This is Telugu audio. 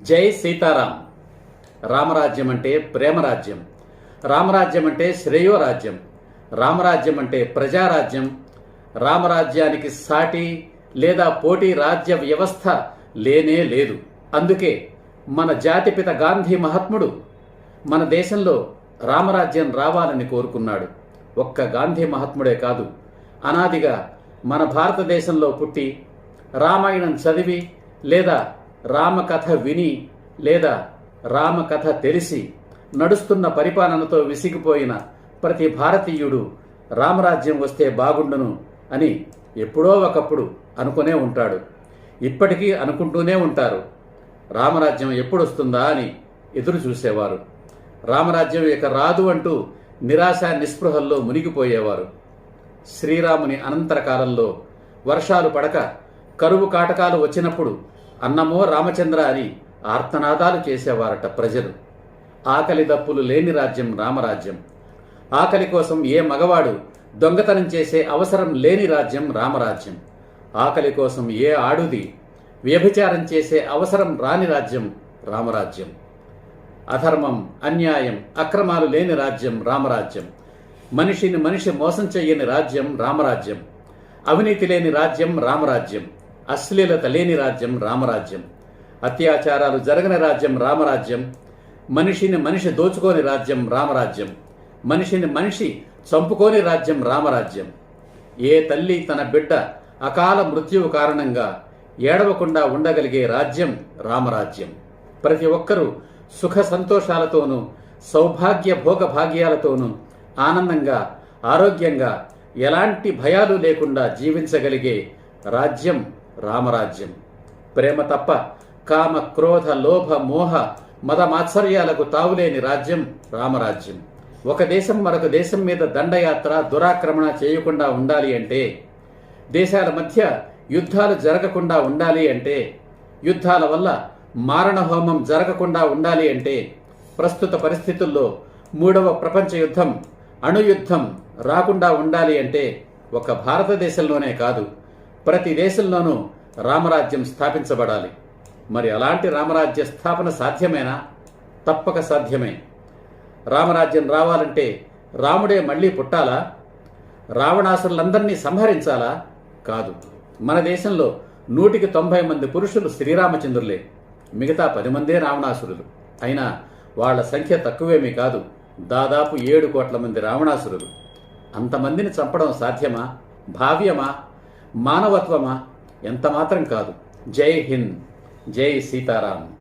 జై సీతారాం. రామరాజ్యం అంటే ప్రేమరాజ్యం రామరాజ్యం అంటే శ్రేయోరాజ్యం రామరాజ్యం అంటే ప్రజారాజ్యం రామరాజ్యానికి సాటి లేదా పోటీ రాజ్య వ్యవస్థ లేనే లేదు. అందుకే మన జాతిపిత గాంధీ మహాత్ముడు మన దేశంలో రామరాజ్యం రావాలని కోరుకున్నాడు. ఒక్క గాంధీ మహాత్ముడే కాదు. అనాదిగా మన భారతదేశంలో పుట్టి రామాయణం చదివి లేదా రామకథ విని లేదా రామకథ తెలిసి నడుస్తున్న పరిపాలనతో విసిగిపోయిన ప్రతి భారతీయుడు రామరాజ్యం వస్తే బాగుండును అని ఎప్పుడో ఒకప్పుడు అనుకునే ఉంటాడు. ఇప్పటికీ అనుకుంటూనే ఉంటారు. రామరాజ్యం ఎప్పుడు వస్తుందా అని ఎదురు చూసేవారు. రామరాజ్యం ఇక రాదు అంటూ నిరాశ నిస్పృహల్లో మునిగిపోయేవారు. శ్రీరాముని అనంతర కాలంలో వర్షాలు పడక కరువు కాటకాలు వచ్చినప్పుడు అన్నమో రామచంద్ర అని ఆర్తనాదాలు చేసేవారట ప్రజలు. ఆకలి దప్పులు లేని రాజ్యం రామరాజ్యం. ఆకలి కోసం ఏ మగవాడు దొంగతనం చేసే అవసరం లేని రాజ్యం రామరాజ్యం. ఆకలి కోసం ఏ ఆడుది వ్యభిచారం చేసే అవసరం రాని రాజ్యం రామరాజ్యం. అధర్మం అన్యాయం అక్రమాలు లేని రాజ్యం రామరాజ్యం. మనిషిని మనిషి మోసం చెయ్యని రాజ్యం రామరాజ్యం. అవినీతి లేని రాజ్యం రామరాజ్యం. అశ్లీలత లేని రాజ్యం రామరాజ్యం. అత్యాచారాలు జరగని రాజ్యం రామరాజ్యం. మనిషిని మనిషి దోచుకోని రాజ్యం రామరాజ్యం. మనిషిని మనిషి చంపుకోని రాజ్యం రామరాజ్యం. ఏ తల్లి తన బిడ్డ అకాల మృత్యువు కారణంగా ఏడవకుండా ఉండగలిగే రాజ్యం రామరాజ్యం. ప్రతి ఒక్కరూ సుఖ సంతోషాలతోనూ సౌభాగ్య భోగ భాగ్యాలతోనూ ఆనందంగా ఆరోగ్యంగా ఎలాంటి భయాలు లేకుండా జీవించగలిగే రాజ్యం రామరాజ్యం. ప్రేమ తప్ప కామ క్రోధ లోభ మోహ మత మాత్సర్యాలకు తావులేని రాజ్యం రామరాజ్యం. ఒక దేశం మరొక దేశం మీద దండయాత్ర దురాక్రమణ చేయకుండా ఉండాలి అంటే దేశాల మధ్య యుద్ధాలు జరగకుండా ఉండాలి అంటే యుద్ధాల వల్ల మారణ హోమం జరగకుండా ఉండాలి అంటే ప్రస్తుత పరిస్థితుల్లో మూడవ ప్రపంచ యుద్ధం అణుయుద్ధం రాకుండా ఉండాలి అంటే ఒక భారతదేశంలోనే కాదు. ప్రతి దేశంలోనూ రామరాజ్యం స్థాపించబడాలి. మరి అలాంటి రామరాజ్య స్థాపన సాధ్యమేనా? తప్పక సాధ్యమే. రామరాజ్యం రావాలంటే రాముడే మళ్ళీ పుట్టాలా? రావణాసురులందరినీ సంహరించాలా? కాదు. మన దేశంలో నూటికి తొంభై మంది పురుషులు శ్రీరామచంద్రులే. మిగతా పది మందే రావణాసురులు. అయినా వాళ్ళ సంఖ్య తక్కువేమీ కాదు. దాదాపు ఏడు కోట్ల మంది రావణాసురులు. అంతమందిని చంపడం సాధ్యమా? భావ్యమా? మానవత్వమా? ఎంత మాత్రం కాదు. జై హింద్. జై సీతారాం.